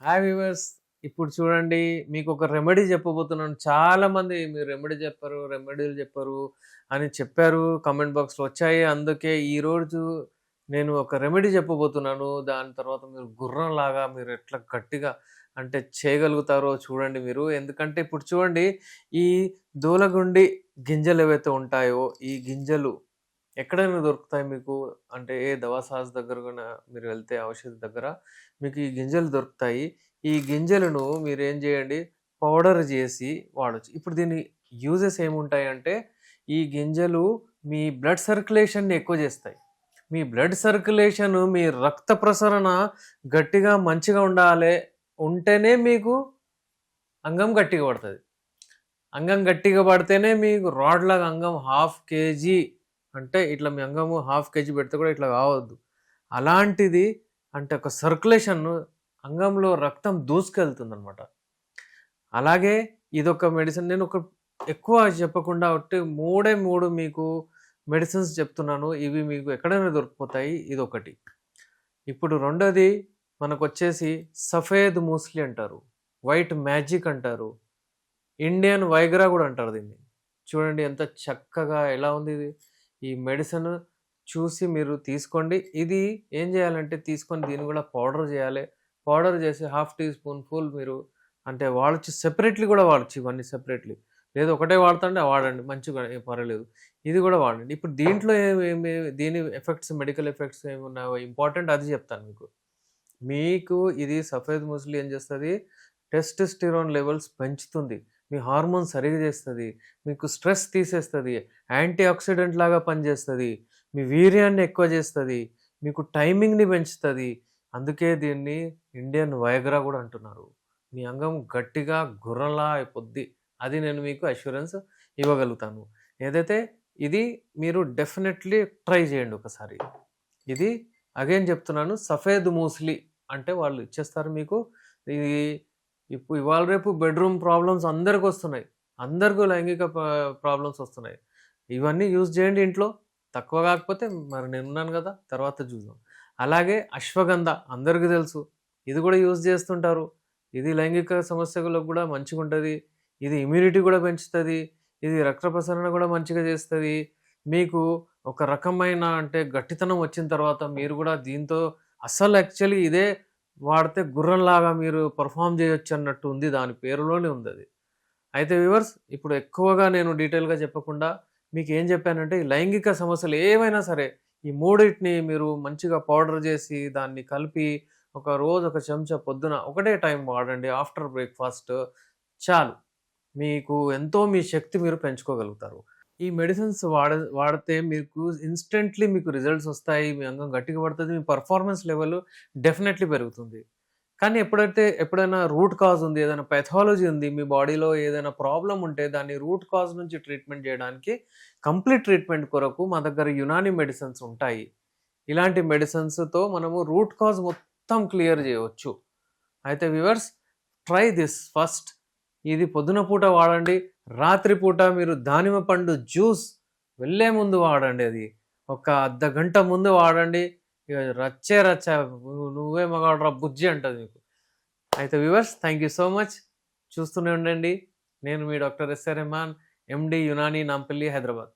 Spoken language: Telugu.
హాయ్ వ్యూవర్స్ ఇప్పుడు చూడండి మీకు ఒక రెమెడీ చెప్పబోతున్నాను. చాలామంది మీరు రెమెడీ చెప్పరు రెమెడీలు చెప్పరు అని చెప్పారు. కమెంట్ బాక్స్లో వచ్చాయి. అందుకే ఈరోజు నేను ఒక రెమెడీ చెప్పబోతున్నాను. దాని తర్వాత మీరు గుర్రం లాగా మీరు ఎట్లా గట్టిగా అంటే చేయగలుగుతారో చూడండి మీరు. ఎందుకంటే ఇప్పుడు చూడండి ఈ దూలగుండి గింజలు ఏవైతే ఉంటాయో ఈ గింజలు ఎక్కడైనా దొరుకుతాయి మీకు? అంటే ఏ దవాసాస్ దగ్గర కూడా మీరు వెళ్తే ఔషధి దగ్గర మీకు ఈ గింజలు దొరుకుతాయి. ఈ గింజలను మీరు ఏం చేయండి? పౌడర్ చేసి వాడచ్చు. ఇప్పుడు దీని యూజెస్ ఏముంటాయి అంటే ఈ గింజలు మీ బ్లడ్ సర్క్యులేషన్ని ఎక్కువ చేస్తాయి. మీ బ్లడ్ సర్క్యులేషన్ మీ రక్త ప్రసరణ గట్టిగా మంచిగా ఉండాలి. ఉంటేనే మీకు అంగం గట్టిగా పడుతుంది. అంగం గట్టిగా పడితేనే మీకు రాడ్లాగా అంగం హాఫ్ కేజీ అంటే ఇట్లా మీ అంగము హాఫ్ కేజీ పెడితే కూడా ఇట్లా కావద్దు. అలాంటిది అంటే ఒక సర్క్యులేషన్ అంగంలో రక్తం దూసుకెళ్తుంది అనమాట అలాగే ఇదొక మెడిసిన్ నేను ఒక ఎక్కువ చెప్పకుండా ఒకటి మూడే మూడు మీకు మెడిసిన్స్ చెప్తున్నాను. ఇవి మీకు ఎక్కడైనా దొరికిపోతాయి. ఇది ఒకటి ఇప్పుడు రెండోది మనకు వచ్చేసి సఫేద్ మూస్లీ అంటారు. వైట్ మ్యాజిక్ అంటారు. ఇండియన్ వైగ్రా కూడా అంటారు దీన్ని. చూడండి ఎంత చక్కగా ఎలా ఉంది ఇది. ఈ మెడిసిన్ చూసి మీరు తీసుకోండి. ఇది ఏం చేయాలంటే తీసుకొని దీన్ని కూడా పౌడర్ చేయాలి. పౌడర్ చేసి హాఫ్ టీ స్పూన్ ఫుల్ మీరు అంటే వాడచ్చు. సెపరేట్లీ కూడా వాడచ్చు ఇవన్నీ సెపరేట్లీ. లేదు ఒకటే వాడుతుంటే వాడండి మంచిగా పర్వాలేదు. ఇది కూడా వాడండి. ఇప్పుడు దీంట్లో ఏమి దీని ఎఫెక్ట్స్ మెడికల్ ఎఫెక్ట్స్ ఏమున్నాయో ఇంపార్టెంట్ అది చెప్తాను మీకు. మీకు ఇది సఫేద్ ముస్లి ఏం చేస్తుంది? టెస్టెస్టిరోన్ లెవెల్స్ పెంచుతుంది. మీ హార్మోన్ సరిగా చేస్తుంది మీకు స్ట్రెస్ తీసేస్తుంది యాంటీ ఆక్సిడెంట్ లాగా పనిచేస్తుంది మీ వీర్యాన్ని ఎక్కువ చేస్తుంది మీకు టైమింగ్ని పెంచుతుంది. అందుకే దీన్ని ఇండియన్ వయగ్రా కూడా అంటున్నారు. మీ అంగం గట్టిగా గుర్రంలా అయిపోద్ది. అది నేను మీకు అష్యూరెన్స్ ఇవ్వగలుగుతాను. ఏదైతే ఇది మీరు డెఫినెట్లీ ట్రై చేయండి ఒకసారి. ఇది అగైన్ చెప్తున్నాను సఫేద్ మూస్లీ అంటే వాళ్ళు ఇచ్చేస్తారు మీకు. ఇది ఇప్పుడు ఇవాళ రేపు బెడ్రూమ్ ప్రాబ్లమ్స్ అందరికి వస్తున్నాయి. అందరికీ లైంగిక ప్రాబ్లమ్స్ వస్తున్నాయి. ఇవన్నీ యూజ్ చేయండి ఇంట్లో. తక్కువ కాకపోతే మరి నేను ఉన్నాను కదా తర్వాత చూద్దాం. అలాగే అశ్వగంధ అందరికీ తెలుసు. ఇది కూడా యూజ్ చేస్తుంటారు. ఇది లైంగిక సమస్యలకు కూడా మంచిగా ఉంటుంది ఇది ఇమ్యూనిటీ కూడా పెంచుతుంది. ఇది రక్త ప్రసరణ కూడా మంచిగా చేస్తుంది. మీకు ఒక రకమైన అంటే గట్టితనం వచ్చిన తర్వాత మీరు కూడా దీంతో అసలు యాక్చువల్లీ ఇదే వాడితే గుర్రంలాగా మీరు పర్ఫామ్ చేయొచ్చు అన్నట్టు ఉంది దాని పేరులోనే ఉంది అది. అయితే వివర్స్ ఇప్పుడు ఎక్కువగా నేను డీటెయిల్గా చెప్పకుండా మీకు ఏం చెప్పానంటే ఈ లైంగిక సమస్యలు ఏవైనా సరే ఈ మూడింటిని మీరు మంచిగా పౌడర్ చేసి దాన్ని కలిపి ఒక రోజు ఒక చెంచా పొద్దున ఒకటే టైం వాడండి ఆఫ్టర్ బ్రేక్ఫాస్ట్ చాలు. మీకు ఎంతో మీ శక్తి మీరు పెంచుకోగలుగుతారు. ఈ మెడిసిన్స్ వాడ వాడితే మీకు ఇన్స్టెంట్లీ మీకు రిజల్ట్స్ వస్తాయి మీ అంగం గట్టిగా పడుతుంది మీ పర్ఫార్మెన్స్ లెవెల్ డెఫినెట్లీ పెరుగుతుంది. కానీ ఎప్పుడైతే ఎప్పుడైనా రూట్ కాజ్ ఉంది ఏదైనా పెథాలజీ ఉంది మీ బాడీలో ఏదైనా ప్రాబ్లం ఉంటే దాన్ని రూట్ కాజ్ నుంచి ట్రీట్మెంట్ చేయడానికి కంప్లీట్ ట్రీట్మెంట్ కొరకు మా దగ్గర యునాని మెడిసిన్స్ ఉంటాయి. ఇలాంటి మెడిసిన్స్తో మనము రూట్ కాజ్ మొత్తం క్లియర్ చేయవచ్చు. అయితే వివర్స్ ట్రై దిస్ ఫస్ట్. ఇది పొద్దున పూట వాడండి రాత్రిపూట మీరు దానిమ్మ పండు జ్యూస్ వెళ్ళే ముందు వాడండి అది. ఒక అర్ధ గంట ముందు వాడండి. ఇక రచ్చే రచ్చ నువ్వే మగాడరా బుజ్జి అంటది మీకు అయితే viewers thank you so much చూస్తూనే ఉండండి. నేను మీ doctor SR Rehman MD Unani Nampally Hyderabad